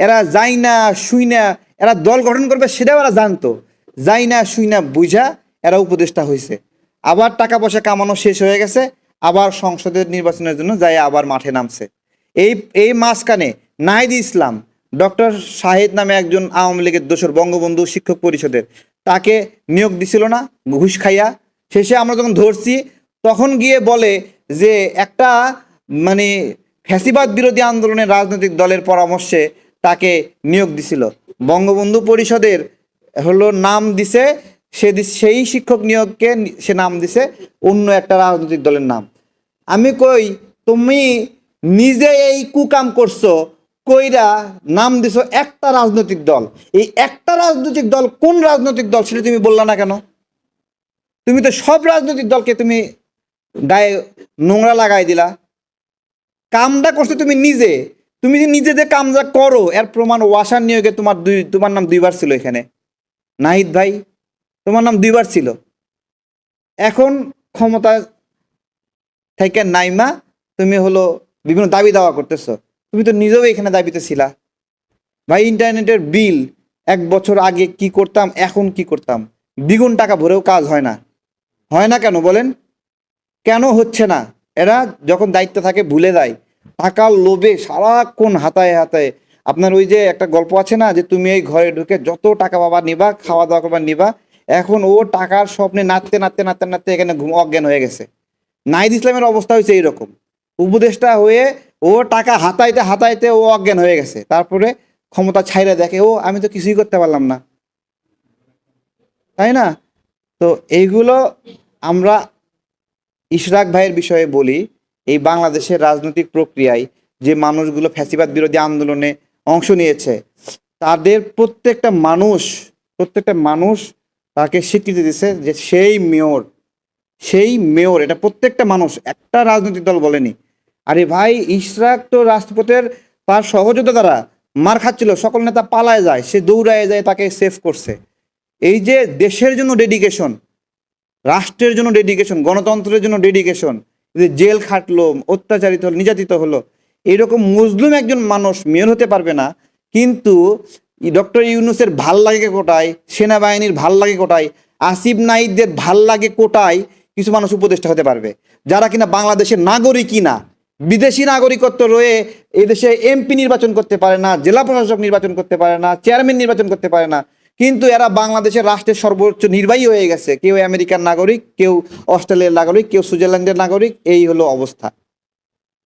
এরা যাই না, শুই না, এরা দল গঠন করবে সেটাও এরা জানতো। যাই না, শুই না বুঝা এরা উপদেষ্টা হয়েছে আবার টাকা পয়সা কামানো শেষ হয়ে গেছে, আবার সংসদের নির্বাচনের জন্য যাই আবার মাঠে নামছে। এই এই মাঝখানে নাহিদ ইসলাম, ডক্টর শাহিদ নামে একজন আওয়ামী লীগের দোসর বঙ্গবন্ধু শিক্ষক পরিষদের, তাকে নিয়োগ দিছিল না, ঘুষ খাইয়া। শেষে আমরা যখন ধরছি, তখন গিয়ে বলে যে একটা মানে ফ্যাসিবাদ বিরোধী আন্দোলনের রাজনৈতিক দলের পরামর্শে তাকে নিয়োগ দিছিল। বঙ্গবন্ধু পরিষদের হলো নাম দিছে, সে সেই শিক্ষক নিয়োগকে সে নাম দিছে অন্য একটা রাজনৈতিক দলের নাম। আমি কই, তুমি নিজে এই কুকাম করছ, কইরা নাম দিছো একটা রাজনৈতিক দল। এই একটা রাজনৈতিক দল কোন রাজনৈতিক দল সেটা তুমি বললা না কেন? তুমি তো সব রাজনৈতিক দলকে তুমি গায়ে নোংরা লাগাই দিলা। কামটা করছ তুমি নিজে। তুমি নিজে যে কাম যা করো, এর প্রমাণ ওয়াসার নিয়োগে তোমার দুই, তোমার নাম দুইবার ছিল এখানে। নাহিদ ভাই, তোমার নাম দুইবার ছিল। এখন ক্ষমতা থেকে নাইমা, তুমি হলো বিভিন্ন দাবি দাওয়া করতেছো। তুমি তো নিজেও এখানে দাবিতে ছিলা। ভাই, ইন্টারনেটের বিল, এক বছর আগে কি করতাম, এখন কি করতাম? দ্বিগুণ টাকা ভরেও কাজ হয় না। হয় না কেন বলেন? কেন হচ্ছে না? এরা যখন দায়িত্ব থাকে, ভুলে যায়। টাকার লোভে সারাক্ষণ হাতায় হাতায়। আপনার ওই যে একটা গল্প আছে না, যে তুমি এই ঘরে ঢুকে যত টাকা বাবা নিবা খাওয়া দাওয়া করবা, নিবা, এখন ও টাকার স্বপ্নে নাচতে নাচতে নাচতে নাচতে এখানে ঘুম অজ্ঞান হয়ে গেছে। নাহিদ ইসলামের অবস্থা হয়েছে এইরকম। উপদেষ্টা হয়ে ও টাকা হাতাইতে হাতাইতে ও অজ্ঞান হয়ে গেছে। তারপরে ক্ষমতা ছাইরা দেখে, ও, আমি তো কিছুই করতে পারলাম না। তাই না? তো এইগুলো আমরা ইশরাক ভাইয়ের বিষয়ে বলি। এই বাংলাদেশের রাজনৈতিক প্রক্রিয়ায় যে মানুষগুলো ফ্যাসিবাদ বিরোধী আন্দোলনে অংশ নিয়েছে, তাদের প্রত্যেকটা মানুষ প্রত্যেকটা মানুষ তাকে স্বীকৃতি দিছে যে সেই মেয়র সেই মেয়র, এটা প্রত্যেকটা মানুষ, একটা রাজনৈতিক দল বলেনি। আরে ভাই, ইশরাক তো রাষ্ট্রপতির তার সহযোগিতা দ্বারা মার খাচ্ছিল, সকল নেতা পালায় যায়, সে দৌড়ায় যায়, তাকে সেভ করছে। এই যে দেশের জন্য ডেডিকেশন, রাষ্ট্রের জন্য ডেডিকেশন, গণতন্ত্রের জন্য ডেডিকেশন জেল খাটলো, অত্যাচারিত হলো, নির্যাতিত হলো, এরকম মুসলিম একজন মানুষ মেয়র হতে পারবে না, কিন্তু ডক্টর ইউনুসের ভালো লাগে কোটায়, সেনাবাহিনীর ভালো লাগে কোটায়, আসিফ নাইদদের ভালো লাগে কোটায় কিছু মানুষ উপদেষ্টা হতে পারবে, যারা কিনা বাংলাদেশের নাগরিকই না, বিদেশি নাগরিকত্ব রয়ে এদেশে এমপি নির্বাচন করতে পারে না, জেলা প্রশাসক নির্বাচন করতে পারে না, চেয়ারম্যান নির্বাচন করতে পারে না কিন্তু এরা বাংলাদেশের রাষ্ট্রের সর্বোচ্চ নির্বাহী হয়ে গেছে। কেউ আমেরিকার নাগরিক, কেউ অস্ট্রেলিয়ার নাগরিক, কেউ সুইজারল্যান্ডের নাগরিক, এই হলো অবস্থা।